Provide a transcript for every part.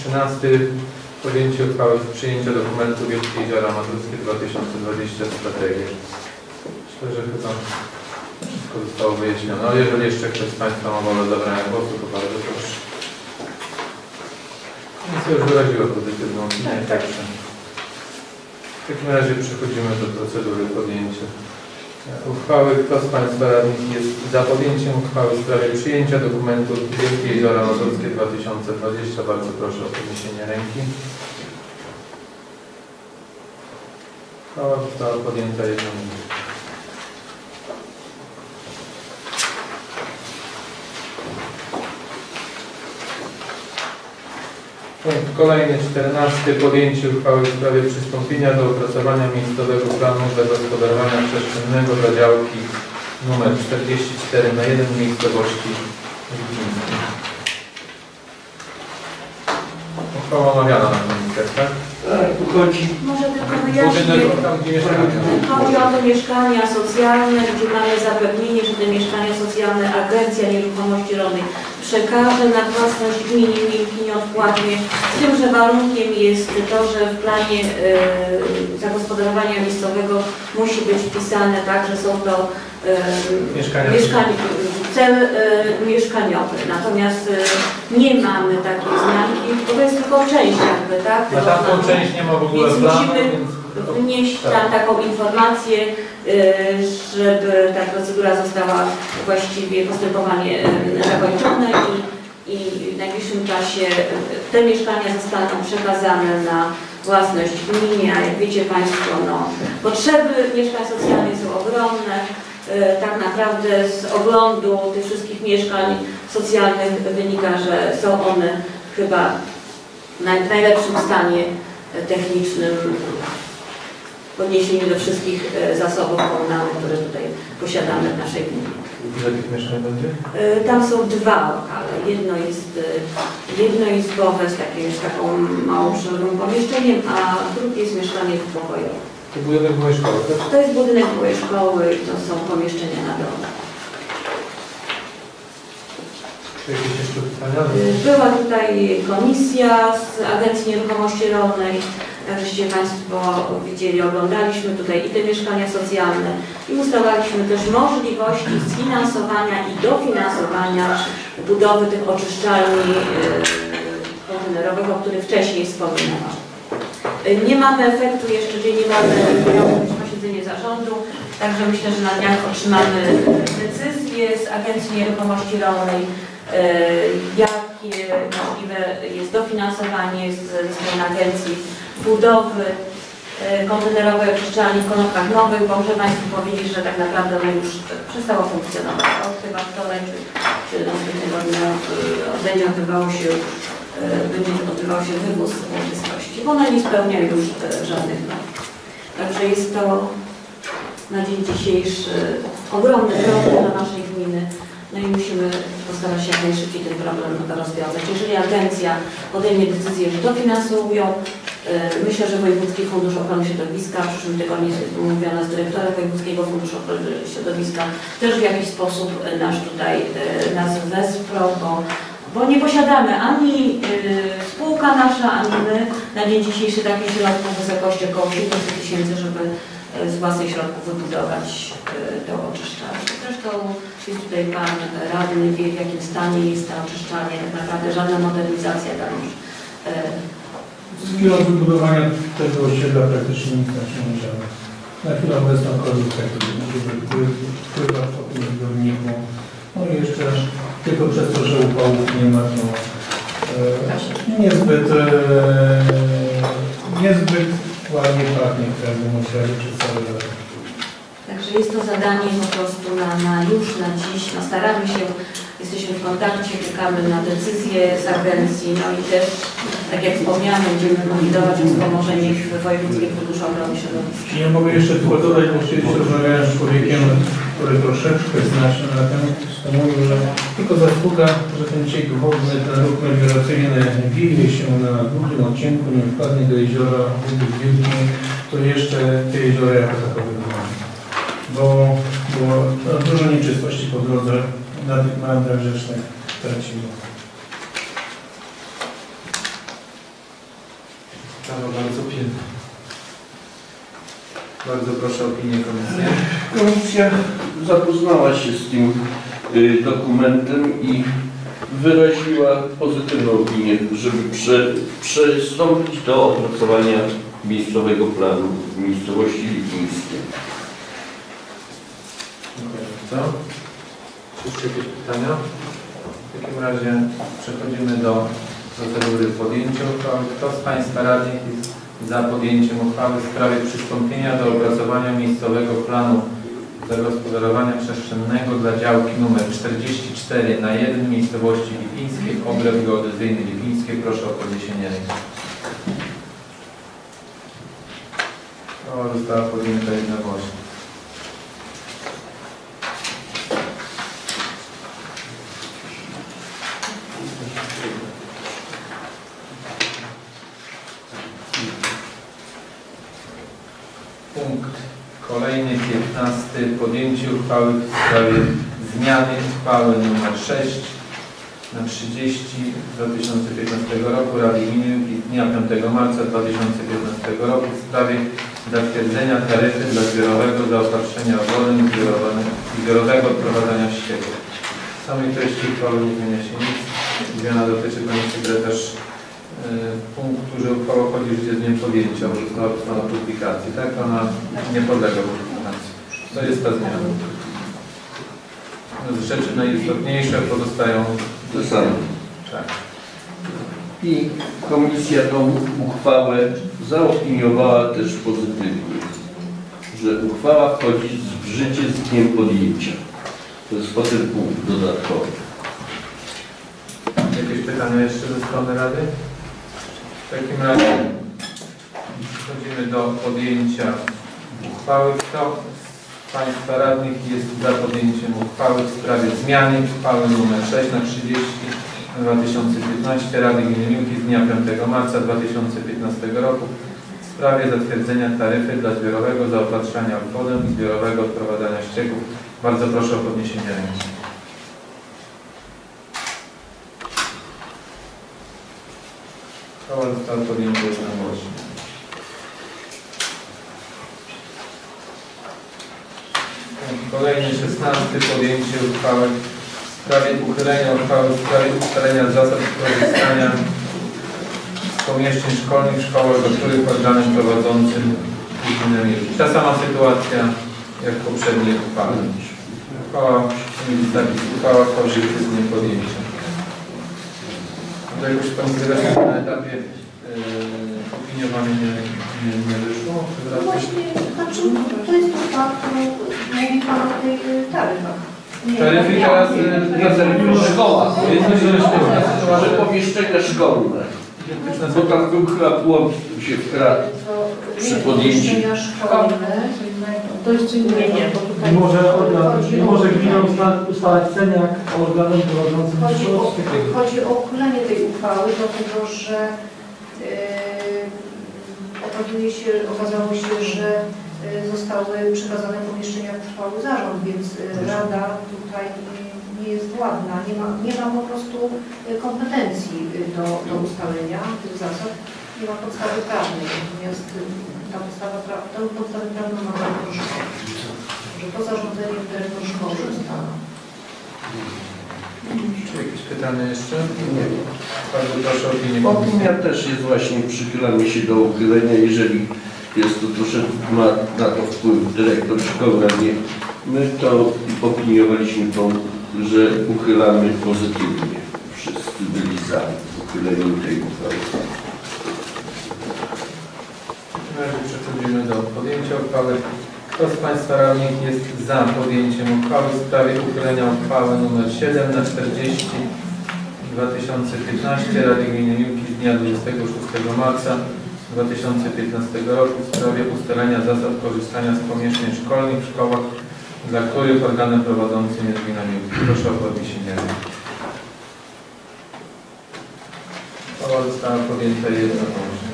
13. Podjęcie uchwały w przyjęciu dokumentu Wielkie Jeziora Mazurskie 2020 strategię. Myślę, że chyba wszystko zostało wyjaśnione. No, jeżeli jeszcze ktoś z Państwa ma wolę zabrania głosu, to bardzo proszę. Komisja już wyraziła pozytywną opinię. Tak, tak. także W takim razie przechodzimy do procedury podjęcia uchwały. Kto z Państwa radnych jest za podjęciem uchwały w sprawie przyjęcia dokumentu Wielkie Jeziora Mazurskie 2020? Bardzo proszę o podniesienie ręki. Uchwała została podjęta jednomyślnie. Punkt kolejny, 14. Podjęcie uchwały w sprawie przystąpienia do opracowania miejscowego planu zagospodarowania przestrzennego dla działki nr 44 na 1 miejscowości Lipińskiej. Uchwała omawiana na komisjach, tak? Tak, tu chodzi Może tylko wyjaśnię. Chodzi o te mieszkania socjalne, gdzie mamy zapewnienie, że te mieszkania socjalne Agencja Nieruchomości Rolnych przekaże na własność gminie Milki nieodpłatnie. Z tym, że warunkiem jest to, że w planie e, zagospodarowania miejscowego musi być wpisane tak, że są to Mieszkania. mieszkanie, cel e, mieszkaniowy. Natomiast nie mamy takiej zmianki, bo to jest tylko część jakby, tak? Na planu. część nie ma w ogóle planu, więc... wnieść tam taką informację, y, żeby ta procedura została właściwie postępowanie y, zakończone i, i w najbliższym czasie te mieszkania zostaną przekazane na własność gminie, a jak wiecie Państwo, no, potrzeby mieszkań socjalnych są ogromne. Y, Tak naprawdę z oglądu tych wszystkich mieszkań socjalnych wynika, że są one chyba w najlepszym stanie technicznym w odniesieniu do wszystkich e, zasobów komunalnych, które tutaj posiadamy w naszej gminie. Ile tych mieszkań będzie? E, Tam są dwa lokale. Jedno jest e, jednoizbowe z, takim, z taką małą przeróbką pomieszczeniem, a drugie jest mieszkanie dwupokojowe. To budynek byłej szkoły, tak? To jest budynek byłej szkoły i to są pomieszczenia na dole. Była tutaj komisja z Agencji Nieruchomości Rolnej, żeście Państwo widzieli, oglądaliśmy tutaj i te mieszkania socjalne i ustalaliśmy też możliwości sfinansowania i dofinansowania budowy tych oczyszczalni e, kontenerowych, o których wcześniej wspominałam. E, Nie mamy efektu jeszcze, czyli nie mamy posiedzenie zarządu, także myślę, że na dniach otrzymamy decyzję z Agencji Nieruchomości Rolnej, e, jakie możliwe jest dofinansowanie ze strony agencji budowy e, kontenerowej oczyszczalni w Konopkach Nowych, bo muszę Państwu powiedzieć, że tak naprawdę ona już przestała funkcjonować. Od chyba wczoraj czy, czy następnego dnia będzie odbywał się e, będzie odbywał się wywóz łożystości, bo one nie spełniają już e, żadnych norm. Także jest to na dzień dzisiejszy ogromny problem dla naszej gminy. No i musimy postarać się jak najszybciej ten problem rozwiązać. Jeżeli agencja podejmie decyzję, że dofinansowują, myślę, że Wojewódzki Fundusz Ochrony Środowiska, w przyszłym tygodniu jest umówiona z dyrektorem Wojewódzkiego Funduszu Ochrony Środowiska, też w jakiś sposób e, nas tutaj e, nas wesprą, bo, bo nie posiadamy ani e, spółka nasza, ani my na dzień dzisiejszy takich środków w wysokości około 700 tysięcy, żeby e, z własnych środków wybudować e, to oczyszczalnię. Zresztą jest tutaj Pan Radny, wie w jakim stanie jest ta oczyszczalnia, tak naprawdę żadna modernizacja tam już e, z chwilą wybudowania tego osiedla praktycznie nic nam się nie działo. Na chwilę obecną korzystaj żeby wpływa po tym zbiorniku. No i jeszcze tylko przez to, że upałów nie ma, to e, niezbyt, e, niezbyt ładnie pachnie w każdym osiedlu czy cały rok. Także jest to zadanie po prostu na, na już, na dziś. No staramy się, jesteśmy w kontakcie, czekamy na decyzję z agencji, no i też, tak jak wspomniałam, będziemy likwidować wspomożenie w Wojewódzkim Funduszu Ochrony Środowiska. Ja mogę jeszcze tylko dodać, bo kiedyś rozmawiałem z człowiekiem, który troszeczkę zna się na tym, to mówił, że tylko zasługa, że ten ciek wodny, ten ruch melioracyjny wieje się na długim odcinku, nieodpłatnie do jeziora to jeszcze te jeziora jako takowe nie. Bo było no, dużo nieczystości po drodze na tych meandrach rzecznych tracimy. Sprawa bardzo pilna. Bardzo proszę o opinię komisji. Komisja zapoznała się z tym y, dokumentem i wyraziła pozytywną opinię, żeby prze, przystąpić do opracowania miejscowego planu w miejscowości Lipińskiej. Dziękuję bardzo. Jeszcze jakieś pytania? W takim razie przechodzimy do procedury podjęcia uchwały. Kto z Państwa radnych jest za podjęciem uchwały w sprawie przystąpienia do opracowania miejscowego planu zagospodarowania przestrzennego dla działki nr 44 na 1 miejscowości Lipińskiej, obręb geodezyjny Lipińskie. Proszę o podniesienie ręki. Została podjęta jednogłośnie. Punkt kolejny, 15. Podjęcie uchwały w sprawie zmiany uchwały nr 6 na 30 2015 roku Rady Gminy z dnia 5 marca 2015 roku w sprawie zatwierdzenia taryfy dla zbiorowego zaopatrzenia wodą i zbiorowego odprowadzania ścieków. W samej treści uchwały nie zmienia się nic. Zmiana dotyczy Pani Sekretarz e, punktu, że uchwała wchodzi w życie z dniem podjęcia, bo została publikacji, tak? Ona nie podlega. To jest ta zmiana. Z rzeczy najistotniejsze pozostają To samo. tak. I komisja tą uchwałę zaopiniowała też pozytywnie, że uchwała wchodzi w życie z dniem podjęcia. To jest potem punkt dodatkowy. Jakieś pytania jeszcze ze strony Rady? W takim razie przechodzimy do podjęcia uchwały. Kto z Państwa radnych jest za podjęciem uchwały w sprawie zmiany uchwały nr 6 na 30 2015 Rady Gminy z dnia 5 marca 2015 roku w sprawie zatwierdzenia taryfy dla zbiorowego zaopatrzenia w wodę i zbiorowego odprowadzania ścieków. Bardzo proszę o podniesienie ręki. Uchwała została podjęta jednogłośnie. Punkt Kolejny 16. Podjęcie uchwały w sprawie uchylenia uchwały w sprawie ustalenia zasad korzystania z pomieszczeń szkolnych w szkołach, do których organem prowadzącym jest. Ta sama sytuacja jak w poprzedniej uchwale. Uchwała, uchwała wchodzi w dniem podjęcia. To jakoś Pan wyraźnie na etapie yy, opiniowania nie, nie, nie wyszło? No to jest uchwała, którą mówi Pan o tej y, taryfach. Taryfy teraz yy, na taryfy szkoła. To jest coś Że pomieszczenia szkolne, bo tam był chyba błąd się wkradł. To Przy podjęciu. to może, organ, może usta- ustalać cen jak organem prowadzącym Chodzi o, chodzi uchylenie tej uchwały, dlatego że yy, okazuje się, okazało się, że yy, zostały przekazane pomieszczenia w trwały zarząd, więc yy, Rada tutaj nie jest władna, nie ma, nie ma po prostu yy, kompetencji do, do ustalenia tych zasad, nie ma podstawy prawnej, natomiast ta podstawa, tę podstawę prawną ma dyrektor szkoły. Że to zarządzenie dyrektor szkoły ustala. Czy jakieś pytania jeszcze? Nie. Bardzo proszę o opinię. Opinia też jest właśnie, przychylamy się do uchylenia, jeżeli jest to troszeczkę, ma na to wpływ dyrektor szkoły, a nie my, to opiniowaliśmy tą, że uchylamy pozytywnie. Wszyscy byli za uchyleniem tej uchwały. Przechodzimy do podjęcia uchwały. Kto z Państwa radnych jest za podjęciem uchwały w sprawie uchylenia uchwały nr 7 na 40 2015 Rady Gminy Miłki z dnia 26 marca 2015 roku w sprawie ustalenia zasad korzystania z pomieszczeń szkolnych w szkołach, dla których organem prowadzącym jest gmina Miłki. Proszę o podniesienie ręki. Uchwała została podjęta jednogłośnie.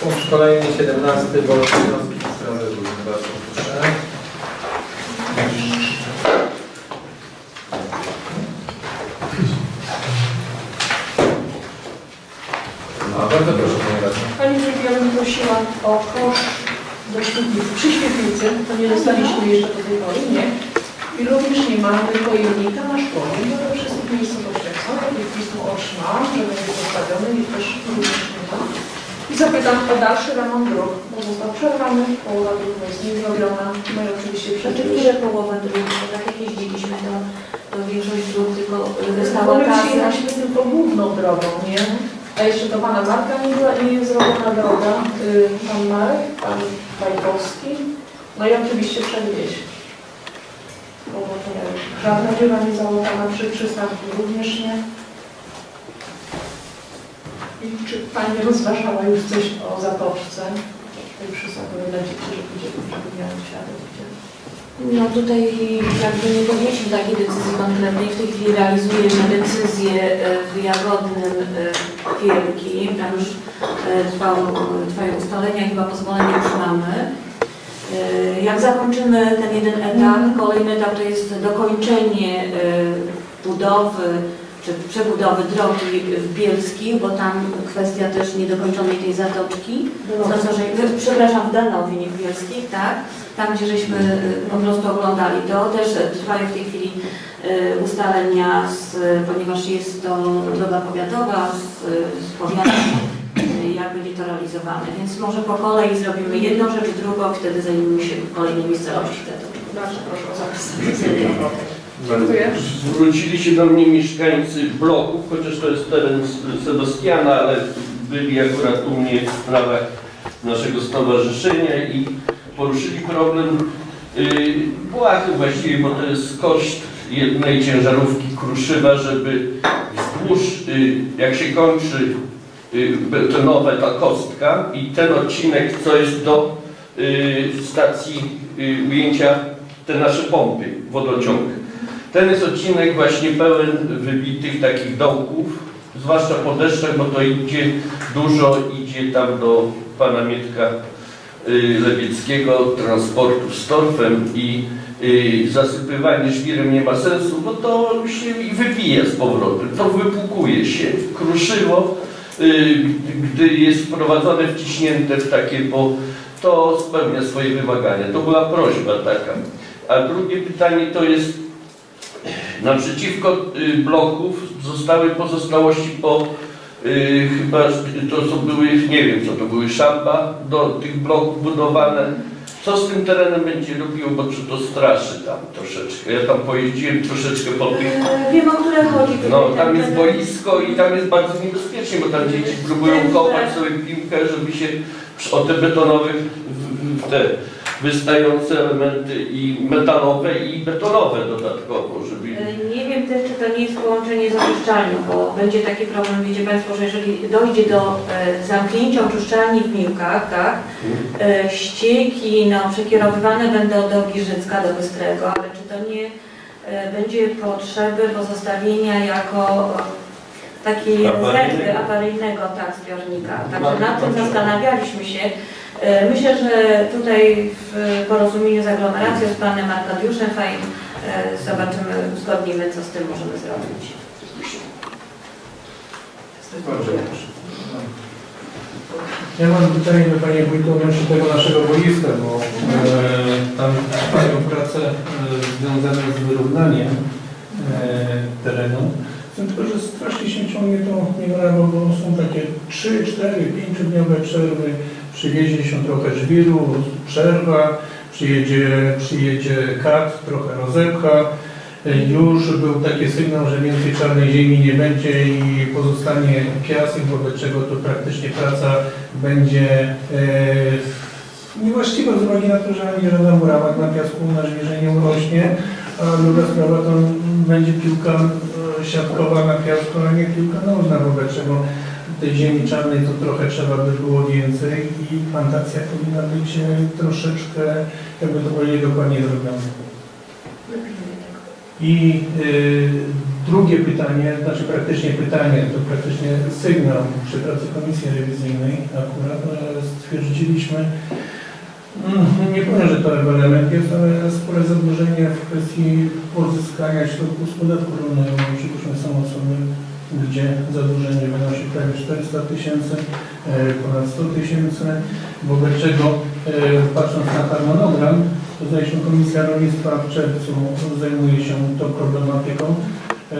Punkt kolejny, 17. Wolne wnioski w sprawie różnych. Bardzo proszę. Bardzo proszę Pani Radna. Pani Wójt, ja bym prosiła o koszt do świetlicy. Przy świetlicy, to nie dostaliśmy jeszcze do tej pory, nie? I również nie mamy pojemnika na szkole. I we wszystkich miejscowościach są. Takie pismo otrzymałam, że będzie postawiony i też również nie ma. I zapytam o dalszy remont dróg, bo został przerwany, połowa dróg jest niezrobiona. No i oczywiście Znaczy, przecież... połowa dróg, bo tak jak jeździliśmy, to, to większość dróg tylko została my kasa. przyjechaliśmy tylko główną drogą, nie? A jeszcze do pana Marka nie, była, nie jest zrobiona droga. Y, pan Marek, pan Bajkowski. No i oczywiście przedwieś. Bo nie, żadna dziura nie załatana przy przystanku również nie. I czy pani rozważała już coś o zatoczce? Tej przystankowej dla dzieci, że będzie miały gdzie? No tutaj jakby nie podjęliśmy takiej decyzji konkretnej. W tej chwili realizujemy decyzję e, w Jagodnym e, Wielki. Tam już e, trwało, trwają ustalenia, chyba pozwolenie już mamy. E, Jak zakończymy ten jeden etap, kolejny etap to jest dokończenie e, budowy czy przebudowy drogi w Bielskich, bo tam kwestia też niedokończonej tej zatoczki. To, co, że, przepraszam, w Danowie, nie w Bielskich, tak? Tam, gdzie żeśmy y, po prostu oglądali to, też trwają w tej chwili y, ustalenia, z, ponieważ jest to droga powiatowa z, z powiatem, y, jak będzie to realizowane. Więc może po kolei zrobimy jedną rzecz, drugą, wtedy zajmiemy się kolejnymi miejscowościami. Bardzo proszę o zapisanie. Dziękuję. Zwrócili się do mnie mieszkańcy bloków, chociaż to jest teren Sebastiana, ale byli akurat u mnie w sprawach naszego stowarzyszenia i poruszyli problem yy, błahy właściwie, bo to jest koszt jednej ciężarówki Kruszywa, żeby wzdłuż, yy, jak się kończy yy, betonowa ta kostka i ten odcinek, co jest do yy, stacji ujęcia te nasze pompy, wodociąg. Ten jest odcinek właśnie pełen wybitych takich dołków, zwłaszcza po deszczach, bo to idzie dużo, idzie tam do pana Mietka y, Lewieckiego, transportu z torfem i y, zasypywanie żwirem nie ma sensu, bo to się wypija z powrotem, to wypłukuje się. Kruszywo, y, gdy jest wprowadzone, wciśnięte w takie, bo to spełnia swoje wymagania. To była prośba taka. A drugie pytanie to jest Naprzeciwko y, bloków zostały pozostałości po y, chyba to co były, nie wiem co to były szamba do tych bloków budowane. Co z tym terenem będzie robiło, bo czy to straszy tam troszeczkę. Ja tam pojeździłem troszeczkę po tych. E, Wiem, o które chodzi. No tam jest boisko i tam jest bardzo niebezpiecznie, bo tam dzieci próbują kopać sobie piłkę, żeby się o te betonowe w- w- te wystające elementy i metalowe i betonowe dodatkowo, żeby E, Nie wiem też, czy to nie jest połączenie z oczyszczalnią, bo będzie taki problem, wiecie Państwo, że jeżeli dojdzie do e, zamknięcia oczyszczalni w Miłkach, tak, e, ścieki no, przekierowywane będą do Giżycka, do Bystrego, ale czy to nie będzie potrzeby pozostawienia jako takiej Awaryjnego. rezerwy awaryjnego tak, zbiornika. Także nad tym zastanawialiśmy się. E, Myślę, że tutaj w porozumieniu z aglomeracją, z panem Arkadiuszem Fajn, e, zobaczymy, uzgodnimy, co z tym możemy zrobić. Ja mam pytanie do Pani Wójtu odnośnie tego naszego boiska, bo e, tam trwają prace e, związane z wyrównaniem e, terenu. Tylko, że strasznie się ciągnie to niebrawo, bo są takie 3, 4, 5 dniowe przerwy. Przywiezie się trochę żwiru, przerwa, przyjedzie, przyjedzie kat, trochę rozepcha. E, Już był taki sygnał, że więcej czarnej ziemi nie będzie i pozostanie piasek, wobec czego to praktycznie praca będzie e, niewłaściwa z uwagi na to, że ani żaden murawak na piasku na żwirze nie urośnie, a druga sprawa to będzie piłka e, siatkowa na piasku, a nie piłka nożna, wobec czego tej ziemi czarnej to trochę trzeba by było więcej i plantacja powinna być e, troszeczkę, jakby to powiedzieć, dokładnie zrobiona. I y, drugie pytanie, znaczy praktycznie pytanie, to praktycznie sygnał przy pracy komisji rewizyjnej akurat e, stwierdziliśmy, mm, nie powiem, że to element jest, ale spore zadłużenie w kwestii pozyskania środków z podatku rolnego, przypuśćmy są osoby gdzie zadłużenie wynosi prawie 400 tysięcy, e, ponad 100 tysięcy, wobec czego e, patrząc na harmonogram, to zresztą Komisja Rolnictwa w czerwcu zajmuje się tą problematyką. E,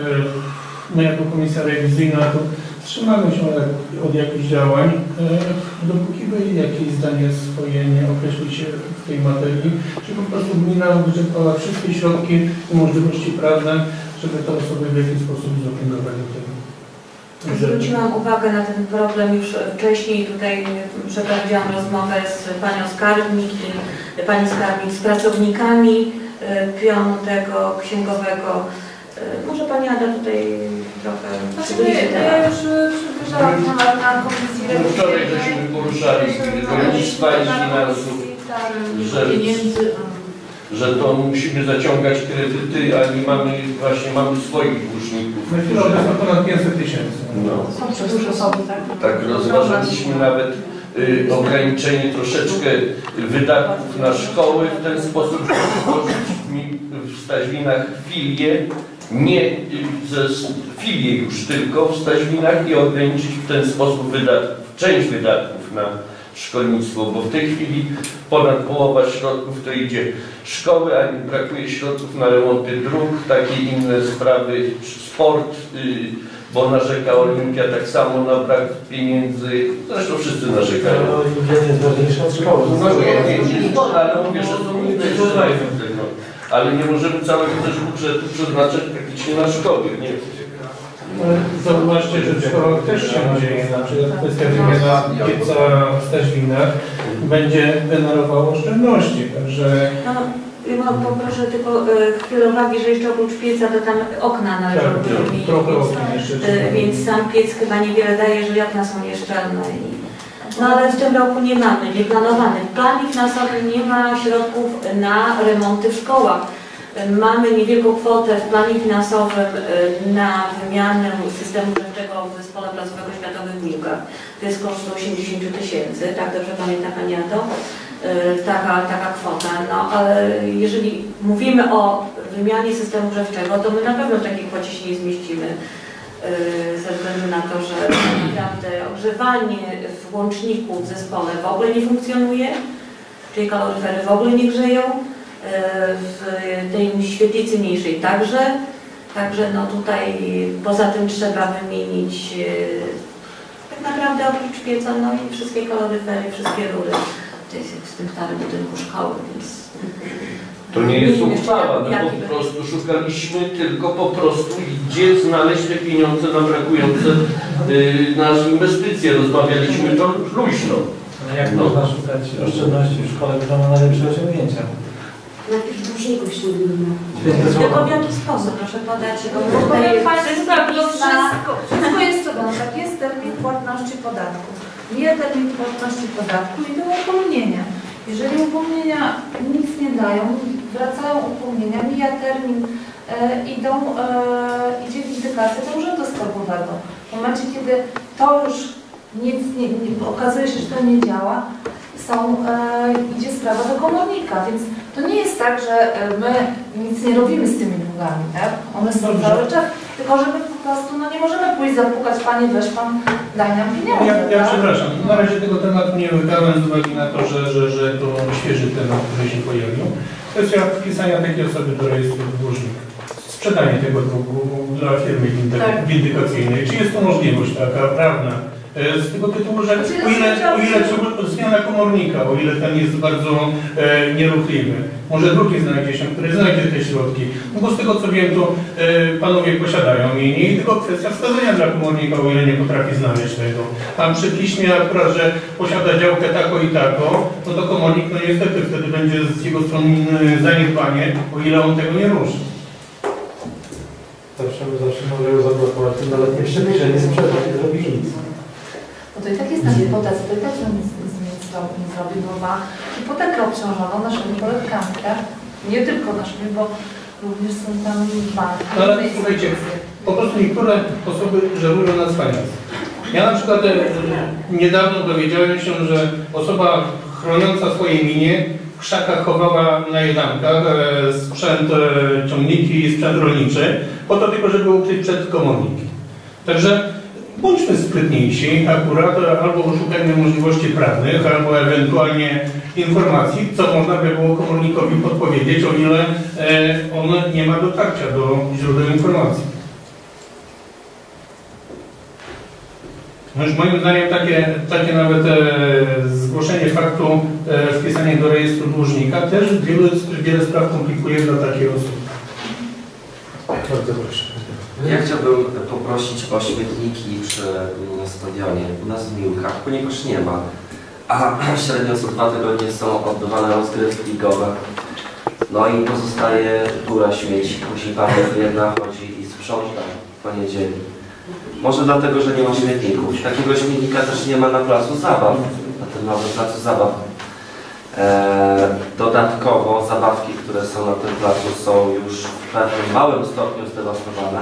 My jako Komisja Rewizyjna to wstrzymamy się od, jakichś działań, dopóki Wy jakieś zdanie swoje nie określicie w tej materii, czy po prostu gmina wyczerpała wszystkie środki i możliwości prawne, żeby te osoby w jakiś sposób zobligować do tego. Zwróciłam uwagę na ten problem już wcześniej. Tutaj przeprowadziłam rozmowę z panią skarbnik i pani skarbnik z pracownikami e, pionu tego księgowego. E, Może pani Ada tutaj trochę Znaczy, przybliży temat. ja już y, przybliżałam temat na komisji No, wczoraj żeśmy poruszali rolnictwa i finansów, Tak. że, Pieniędzy. Że to musimy zaciągać kredyty, a nie mamy, właśnie mamy swoich dłużników. Na chwilę obecną ponad 500 tysięcy. No. Są przecież osoby, tak? Tak, rozważaliśmy nawet y, ograniczenie troszeczkę wydatków na szkoły w ten sposób, żeby stworzyć mi w Staźwinach filię, nie y, ze filię już tylko w Staźwinach i ograniczyć w ten sposób wydatków, część wydatków na szkolnictwo, bo w tej chwili ponad połowa środków to idzie szkoły, a nie brakuje środków na remonty dróg, takie inne sprawy, sport, y, bo narzeka Olimpia tak samo na brak pieniędzy. Zresztą wszyscy narzekają. Olimpia jest ważniejsza od szkoły. No nie, nie, nie, ale mówię, że inne źródła tego. Ale nie możemy całego też budżetu przeznaczać praktycznie na szkoły. Nie. Zauważcie, że w szkołach też się dzieje, na przykład kwestia wymiana pieca w Staźwinach będzie generowała oszczędności, także No, mam- poproszę tylko e, chwilę uwagi, że jeszcze oprócz pieca to tam okna należą tak, wymienić. więc- jeszcze E, trzeba. Więc sam piec chyba niewiele daje, jeżeli okna są nieszczelne. No ale w tym roku nie mamy, nie planowany. W planie finansowym nie ma środków na remonty w szkołach. Mamy niewielką kwotę w planie finansowym e, na wymianę systemu grzewczego w Zespole Placowego Światowych Wilkach. To jest koszt 80 tysięcy, tak dobrze pamięta Pani Ado? E, Taka, taka kwota. No ale jeżeli mówimy o wymianie systemu grzewczego, to my na pewno w takiej kwocie się nie zmieścimy. Yy, ze względu na to, że tak naprawdę ogrzewanie w łączniku w zespole w ogóle nie funkcjonuje, czyli kaloryfery w ogóle nie grzeją, w tej świetlicy mniejszej także, także no tutaj poza tym trzeba wymienić yy, tak naprawdę oprócz pieca, no i wszystkie kaloryfery, wszystkie rury. To jest jak w tym starym budynku szkoły, więc... To nie jest uchwała, będzie. po prostu szukaliśmy tylko po prostu gdzie znaleźć te pieniądze na brakujące y, na inwestycje. Rozmawialiśmy to luźno. Ale jak No. można szukać oszczędności w szkole, która ma najlepsze osiągnięcia? Najpierw dłużników ślubimy. Tylko w jaki sposób, proszę podać, bo tutaj powiem Państwu tak, no wszystko, wszystko jest co no, tak jest termin płatności podatku. Mija termin płatności podatku i idą upomnienia. Jeżeli upomnienia nic nie dają, wracają upomnienia, mija termin, e, idą, e, idzie windykacja do Urzędu Skarbowego. W momencie, kiedy to już nic nie, nie, okazuje się, że to nie działa, są, e, idzie sprawa do komornika, więc to nie jest tak, że e, my nic nie robimy z tymi długami, tak? One są Dobrze. cały czas, tylko że my po prostu no nie możemy pójść zapukać, panie weź pan, daj nam pieniądze, Ja, ja tak? przepraszam, na razie tego tematu nie łykałem z uwagi na to, że, że, że to świeży temat, który się pojawił. Kwestia wpisania takiej osoby do rejestru dłużnika. Sprzedanie tego długu dla firmy Tak. windykacyjnej. Czy jest to możliwość taka prawna? E, Z tego tytułu, że Znaczy, o ile, o ile trzeba- zmiana komornika, o ile ten jest bardzo e, nieruchliwy, może drugi znajdzie się, który znajdzie te środki. No bo z tego co wiem, to e, panowie posiadają mienie i tylko kwestia wskazania dla komornika, o ile nie potrafi znaleźć tego. Tam przy piśmie akurat, że posiada działkę tako i tako, no to komornik no niestety wtedy będzie z jego strony e, zaniedbanie, o ile on tego nie ruszy. Zawsze, zawsze może ją zablokować, to nawet nie przepisze, nie sprzeda, nie zrobi nic. Bo to i tak jest na hipotece, to i tak nic, nic zrobi, nie zrobi, bo ma hipotekę obciążoną naszymi poletkami, tak? Nie tylko naszymi, bo również są tam banki. No ale słuchajcie. Po prostu niektóre osoby żerują na cwaniactwie. Ja na przykład e, niedawno dowiedziałem się, że osoba chroniąca swoje minie w krzakach chowała na jedankach e, sprzęt, e, ciągniki i sprzęt rolniczy, po to tylko, żeby ukryć przed komornikiem. Także bądźmy sprytniejsi akurat, albo szukajmy możliwości prawnych, albo ewentualnie informacji, co można by było komornikowi podpowiedzieć, o ile e, on nie ma dotarcia do źródeł informacji. No już moim zdaniem takie, takie nawet e, zgłoszenie faktu, e, wpisanie do rejestru dłużnika też wiele, wiele spraw komplikuje dla takiej osoby. Bardzo proszę. Ja chciałbym poprosić o śmietniki przy mm, stadionie u nas w Miłkach, ponieważ nie ma. A średnio co dwa tygodnie są odbywane rozgrywki ligowe. No i pozostaje góra śmieci. Później pan jedna chodzi i sprząta w poniedzieli. Może dlatego, że nie ma śmietników. Takiego śmietnika też nie ma na placu zabaw, na tym nowym placu zabaw. E, dodatkowo zabawki, które są na tym placu są już w pewnym małym stopniu zdewastowane.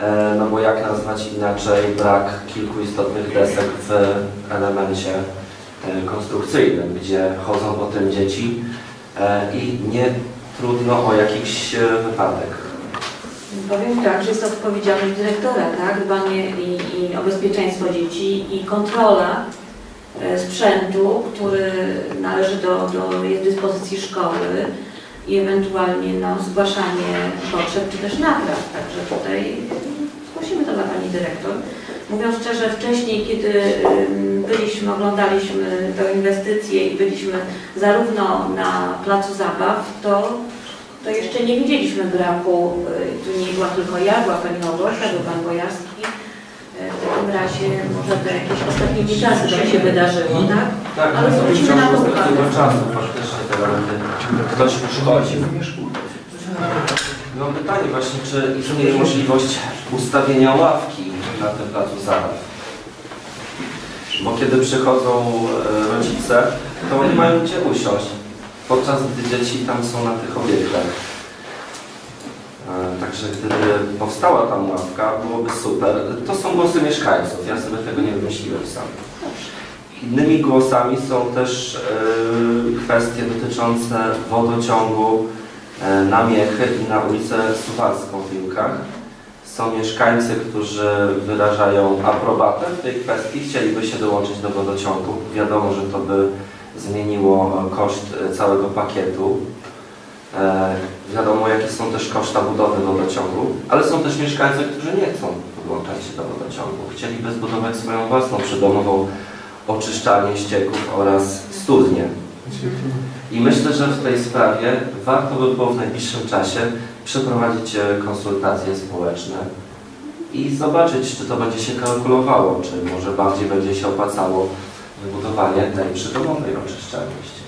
E, no bo jak nazwać inaczej brak kilku istotnych desek w elemencie e, konstrukcyjnym, gdzie chodzą po tym dzieci i nie trudno o jakiś wypadek. Powiem tak, że jest to odpowiedzialność dyrektora, tak? Dbanie i, i o bezpieczeństwo dzieci i kontrola sprzętu, który należy do, do dyspozycji szkoły i ewentualnie no, zgłaszanie potrzeb czy też napraw. Także tutaj zgłosimy to dla Pani Dyrektor. Mówiąc szczerze, wcześniej, kiedy byliśmy, oglądaliśmy tę inwestycję i byliśmy zarówno na placu zabaw, to to jeszcze nie widzieliśmy braku, y, tu nie była tylko ja, była Pani Małgosia, był Pan Bojarski. W takim razie może to jakieś ostatnimi czasy to się wydarzyło, tak? Tak, Ale no, w zwrócimy na to ciągu uwagę. czasu faktycznie te elementy ktoś uszkodził. Mam pytanie właśnie, czy istnieje możliwość ustawienia ławki na tym placu zabaw? Bo kiedy przychodzą e, rodzice, to oni mają gdzie usiąść, podczas gdy dzieci tam są na tych obiektach. E, Także gdyby powstała tam ławka, byłoby super. To są głosy mieszkańców, ja sobie tego nie wymyśliłem sam. Innymi głosami są też e, kwestie dotyczące wodociągu e, na Miechy i na ulicę Suwalską w Piłkach. Są mieszkańcy, którzy wyrażają aprobatę w tej kwestii, chcieliby się dołączyć do wodociągu. Wiadomo, że to by zmieniło koszt całego pakietu. Wiadomo, jakie są też koszta budowy wodociągu, ale są też mieszkańcy, którzy nie chcą podłączać się do wodociągu. Chcieliby zbudować swoją własną przydomową oczyszczalnię ścieków oraz studnię. I myślę, że w tej sprawie warto by było w najbliższym czasie przeprowadzić e, konsultacje społeczne i zobaczyć, czy to będzie się kalkulowało, czy może bardziej będzie się opłacało wybudowanie tej przydomowej oczyszczalni ścieków.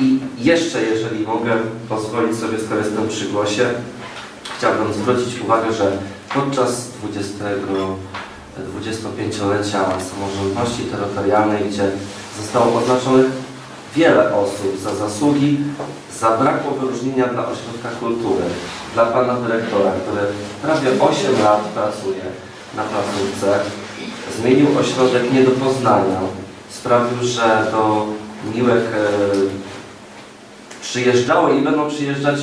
I jeszcze, jeżeli mogę pozwolić sobie, skoro jestem przy głosie, chciałbym zwrócić uwagę, że podczas 20, 25-lecia samorządności terytorialnej, gdzie zostało oznaczonych wiele osób za zasługi, zabrakło wyróżnienia dla ośrodka kultury, dla pana dyrektora, który prawie 8 lat pracuje na placówce, zmienił ośrodek nie do poznania, sprawił, że do Miłek przyjeżdżało i będą przyjeżdżać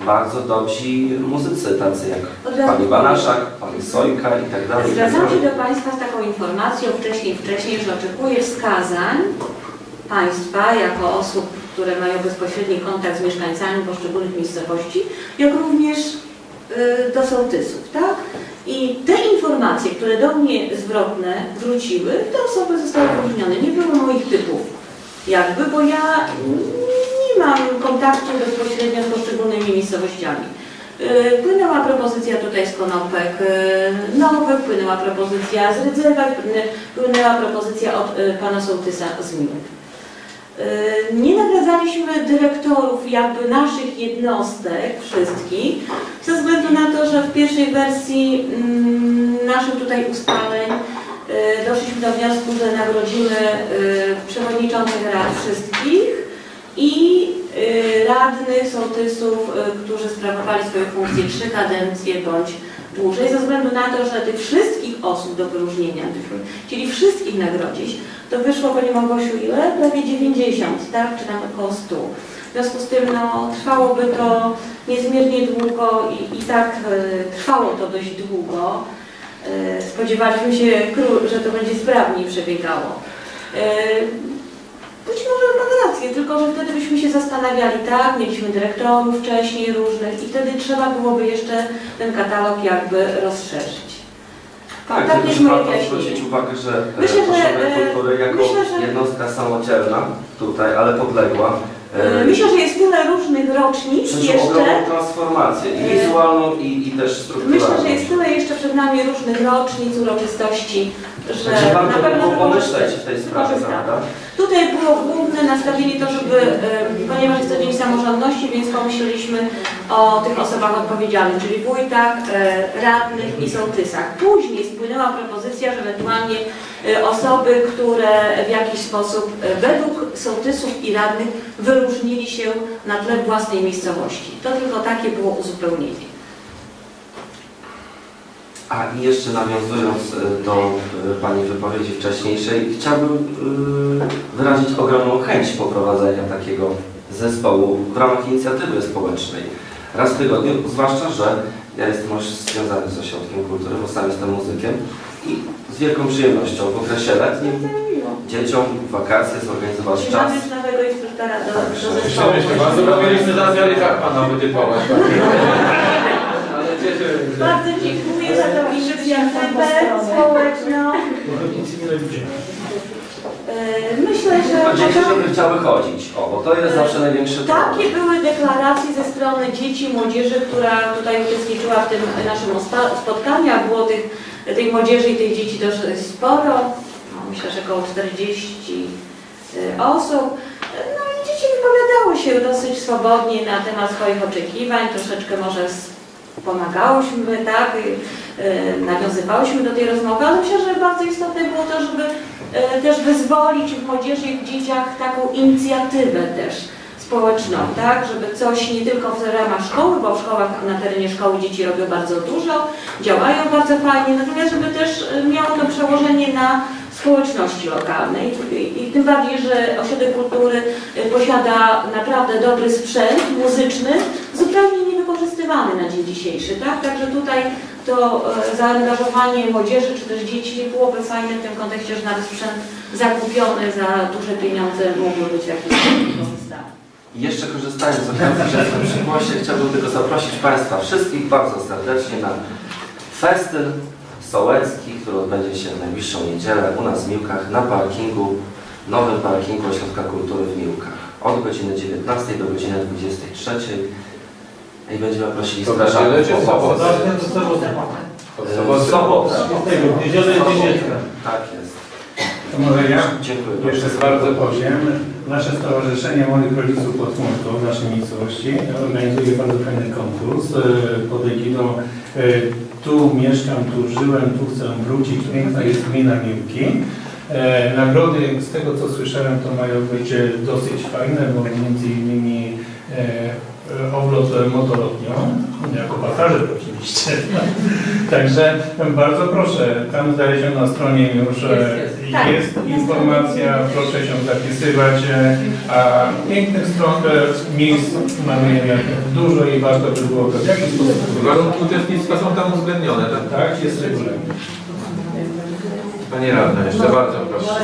bardzo dobrzy muzycy, tacy jak pani Banaszak, pani Sojka i tak dalej. tak Zwracam się do Państwa z taką informacją wcześniej, wcześniej, że oczekuję wskazań Państwa jako osób, które mają bezpośredni kontakt z mieszkańcami poszczególnych miejscowości, jak również y, do sołtysów, tak? I te informacje, które do mnie zwrotne wróciły, te osoby zostały wyróżnione. Nie było moich typów, jakby, bo ja kontaktu bezpośrednio z poszczególnymi miejscowościami. Y, Płynęła propozycja tutaj z Konopek y, Nowych, płynęła propozycja z Rydzewa, płynę- płynęła propozycja od y, pana sołtysa z Miłek. Nie nagradzaliśmy dyrektorów jakby naszych jednostek, wszystkich, ze względu na to, że w pierwszej wersji mm, naszych tutaj ustaleń doszliśmy do wniosku, że nagrodzimy przewodniczących rad wszystkich i radnych, sołtysów, y, którzy sprawowali swoje funkcje trzy kadencje bądź dłużej, ze względu na to, że tych wszystkich osób do wyróżnienia, chcieli wszystkich nagrodzić, to wyszło Pani Małgosiu ile? Prawie 90. tak, czy tam około 100. W związku z tym no, trwałoby to niezmiernie długo i, i tak e, trwało to dość długo. E, spodziewaliśmy się, że to będzie sprawniej przebiegało. E, być może Pan rację, tylko że wtedy byśmy się zastanawiali, tak, mieliśmy dyrektorów wcześniej różnych i wtedy trzeba byłoby jeszcze ten katalog jakby rozszerzyć. Tak, Tak też warto zwrócić uwagę, że e, Myślę, że, Ośrodek e, Kultury jako myślę, że- jednostka samodzielna tutaj, ale podległa, E, Myślę, że jest tyle różnych rocznic przeszło jeszcze. ogromną transformację i wizualną i, i też strukturalną. Myślę, że jest tyle jeszcze przed nami różnych rocznic, uroczystości, że Także na pewno było pomyśleć w tej sprawie, prawda? Tutaj było główne nastawienie to, żeby, e, ponieważ jest to Dzień Samorządności, więc pomyśleliśmy o tych osobach odpowiedzialnych, czyli wójtach, e, radnych i sołtysach. Później spłynęła propozycja, że ewentualnie e, osoby, które w jakiś sposób według sołtysów i radnych wyróżnili się na tle własnej miejscowości. To tylko takie było uzupełnienie. A i jeszcze nawiązując e, do e, Pani wypowiedzi wcześniejszej, chciałbym e, wyrazić ogromną chęć poprowadzenia takiego zespołu w ramach inicjatywy społecznej. Raz w tygodniu, zwłaszcza, że ja jestem już związany z Ośrodkiem Kultury, bo sam jestem muzykiem i z wielką przyjemnością w okresie letnim dzieciom wakacje zorganizować Czyli czas. mamy nowego instruktora do, Tak, do zespołu. Myślę, że bardzo mieliśmy zamiar i tak Pana wytypować. Bardzo dziękuję za tą inicjatywę społeczną. Myślę, że dzieci, żeby chciały chodzić. O, bo to jest zawsze największy problem. takie były deklaracje ze strony dzieci i młodzieży, która tutaj uczestniczyła w tym naszym spotkaniu. a Było tych, tej młodzieży i tych dzieci dość sporo. No, myślę, że około 40 e, osób. No i dzieci wypowiadały się dosyć swobodnie na temat swoich oczekiwań. Troszeczkę może pomagałyśmy, tak, y, y, nawiązywałyśmy do tej rozmowy, ale myślę, że bardzo istotne było to, żeby y, też wyzwolić w młodzieży i w dzieciach taką inicjatywę też społeczną, tak, żeby coś nie tylko w ramach szkoły, bo w szkołach na terenie szkoły dzieci robią bardzo dużo, działają bardzo fajnie, natomiast żeby też miało to przełożenie na społeczności lokalnej. I, tym bardziej, że Ośrodek Kultury posiada naprawdę dobry sprzęt muzyczny, zupełnie niewykorzystywany na dzień dzisiejszy, tak? Także tutaj to e, zaangażowanie młodzieży czy też dzieci byłoby fajne w tym kontekście, że nawet sprzęt zakupiony za duże pieniądze mógłby być w jakiś wykorzystany. Jeszcze korzystając z okazji, że jestem przy głosie, chciałbym tylko zaprosić Państwa wszystkich bardzo serdecznie na festyn sołecki, który odbędzie się w najbliższą niedzielę u nas w Miłkach na parkingu, nowym parkingu Ośrodka Kultury w Miłkach. Od godziny 19 do godziny 23. I będziemy prosili To strażaków niedzielę czy w o pomoc. sobotę? Zacznę do soboty. Od soboty. w sobotę. Tego, w niedzielę W sobotę. dzień dziecka. Tak jest. To może ja Dziękuję jeszcze bardzo. bardzo powiem. Nasze Stowarzyszenie Młodych Rodziców pod Chmurką w naszej miejscowości organizuje bardzo fajny konkurs e, pod egidą e, Tu mieszkam, tu żyłem, tu chcę wrócić. Piękna jest gmina Miłki. E, Nagrody, z tego co słyszałem, to mają być e, dosyć fajne, bo między innymi e, e, obrót motorotnią, jako pasażer oczywiście. Także bardzo proszę, tam zdaje się na stronie już e, Jest, jest. Tak. jest informacja, proszę się zapisywać, e, a pięknych stron e, miejsc mamy dużo i warto by było to w jakiś sposób Warunki uczestnictwa są tam uwzględnione, tak? Tak, jest regulamin. Panie Radny, jeszcze bardzo proszę.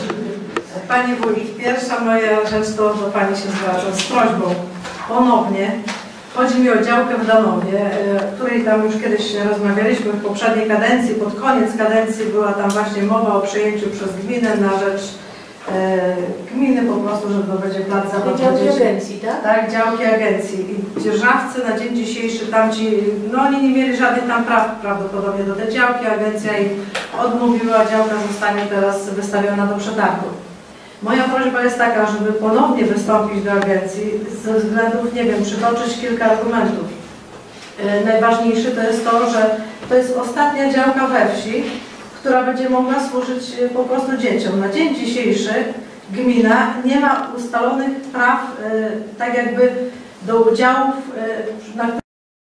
Pani Wójt, pierwsza moja rzecz to do Pani się zwracam z prośbą ponownie. Chodzi mi o działkę w Danowie, e, o której tam już kiedyś rozmawialiśmy w poprzedniej kadencji. Pod koniec kadencji była tam właśnie mowa o przejęciu przez gminę na rzecz e, gminy po prostu, że to będzie plac zabaw Działki agencji, tak? Tak, działki agencji. I dzierżawcy na dzień dzisiejszy tamci, no oni nie mieli żadnych tam praw prawdopodobnie do tej działki. Agencja im odmówiła, działka zostanie teraz wystawiona do przetargu. Moja prośba jest taka, żeby ponownie wystąpić do agencji ze względów, nie wiem, przytoczyć kilka argumentów. E, Najważniejszy to jest to, że to jest ostatnia działka we wsi, która będzie mogła służyć e, po prostu dzieciom. Na dzień dzisiejszy gmina nie ma ustalonych praw, e, tak jakby do udziałów, na